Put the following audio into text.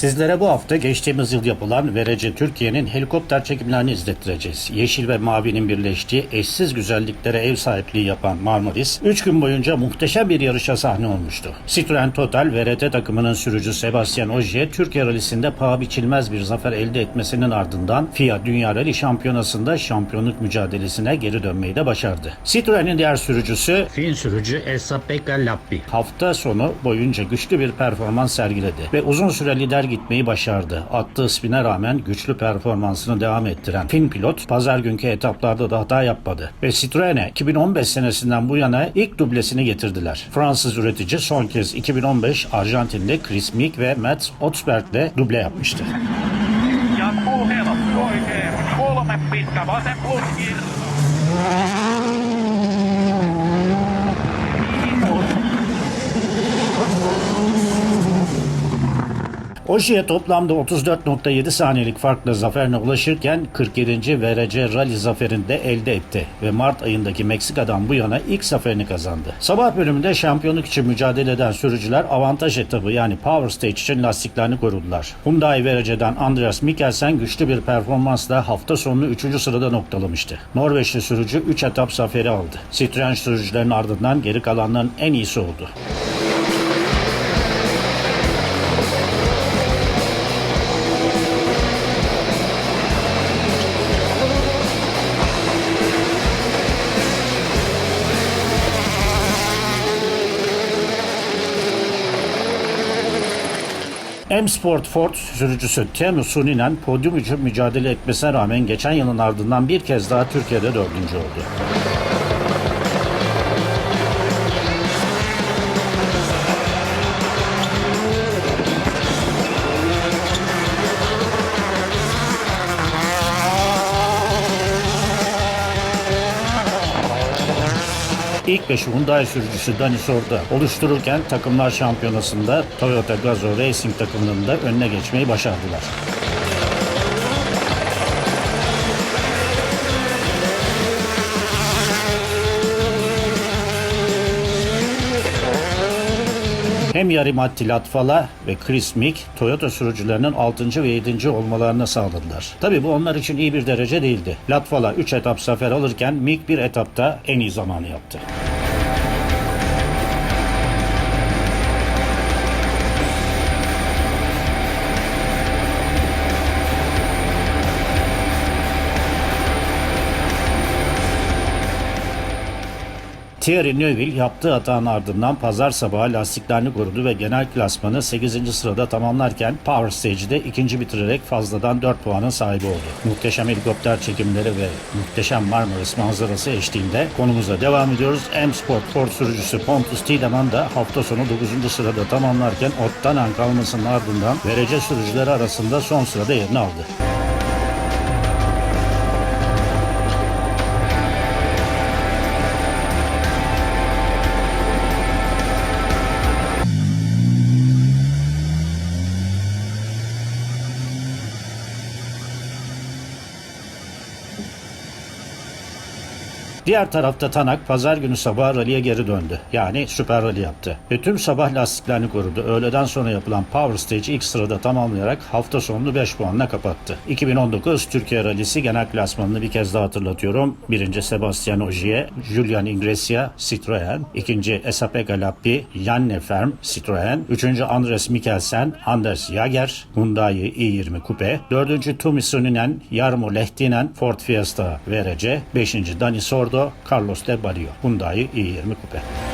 Sizlere bu hafta geçtiğimiz yıl yapılan VRC Türkiye'nin helikopter çekimlerini izlettireceğiz. Yeşil ve mavinin birleştiği eşsiz güzelliklere ev sahipliği yapan Marmaris, 3 gün boyunca muhteşem bir yarışa sahne olmuştu. Citroen Total VRT takımının sürücü Sebastian Ogier, Türkiye rallisinde paha biçilmez bir zafer elde etmesinin ardından FIA Dünya Rally Şampiyonası'nda şampiyonluk mücadelesine geri dönmeyi de başardı. Citroen'in diğer sürücüsü Fin sürücü Esa-Pekka Lappi. Hafta sonu boyunca güçlü bir performans sergiledi ve uzun süre lider gitmeyi başardı. Attığı spine rağmen güçlü performansını devam ettiren Fin pilot pazar günkü etaplarda da hata yapmadı ve Citroen'e 2015 senesinden bu yana ilk dublesini getirdiler. Fransız üretici son kez 2015 Arjantin'de Chris Meek ve Matt Otsberg'le duble yapmıştı. Jatkuu Oji'ye toplamda 34.7 saniyelik farkla zaferine ulaşırken 47. VRC Rally zaferini de elde etti ve Mart ayındaki Meksika'dan bu yana ilk zaferini kazandı. Sabah bölümünde şampiyonluk için mücadele eden sürücüler avantaj etabı yani Power Stage için lastiklerini korudular. Hyundai VRC'den Andreas Mikkelsen güçlü bir performansla hafta sonunu 3. sırada noktalamıştı. Norveçli sürücü 3 etap zaferi aldı. Citroen sürücülerin ardından geri kalanların en iyisi oldu. M Sport Ford sürücüsü Teemu Suninen podyum için mücadele etmesine rağmen geçen yılın ardından bir kez daha Türkiye'de dördüncü oldu. İlk beşi Hyundai sürücüsü Dani Sorda oluştururken takımlar şampiyonasında Toyota Gazoo Racing takımının da önüne geçmeyi başardılar. Hem Yarimatti Latvala ve Chris Mick Toyota sürücülerinin 6. ve 7. olmalarını sağladılar. Tabi bu onlar için iyi bir derece değildi. Latvala 3 etap zafer alırken Mick bir etapta en iyi zamanı yaptı. Thierry Neuville yaptığı hatanın ardından pazar sabahı lastiklerini korudu ve genel klasmanı 8. sırada tamamlarken Power Stage'de ikinci bitirerek fazladan 4 puanın sahibi oldu. Muhteşem helikopter çekimleri ve muhteşem Marmaris manzarası eşliğinde konumuza devam ediyoruz. M Sport Ford sürücüsü Pontus Tiedemann da hafta sonu 9. sırada tamamlarken Ottanan kalmasının ardından verece sürücüleri arasında son sırada yerini aldı. Diğer tarafta Tanak pazar günü sabah rally'e geri döndü. Yani süper rally yaptı. Ve tüm sabah lastiklerini korudu. Öğleden sonra yapılan Power Stage ilk sırada tamamlayarak hafta sonunu 5 puanla kapattı. 2019 Türkiye Rally'si genel klasmanını bir kez daha hatırlatıyorum. Birinci Sebastian Ogier, Julian Ingressia, Citroen. ikinci Esa-Pekka Lappi, Janne Ferm, Citroen. Üçüncü Andres Mikkelsen, Anders Jager, Hyundai i20 Coupe. Dördüncü Tumi Suninen, Jarmo Lehtinen, Ford Fiesta VRC. Beşinci Dani Sordo, Carlos de Barrio, Hyundai i20 Coupe.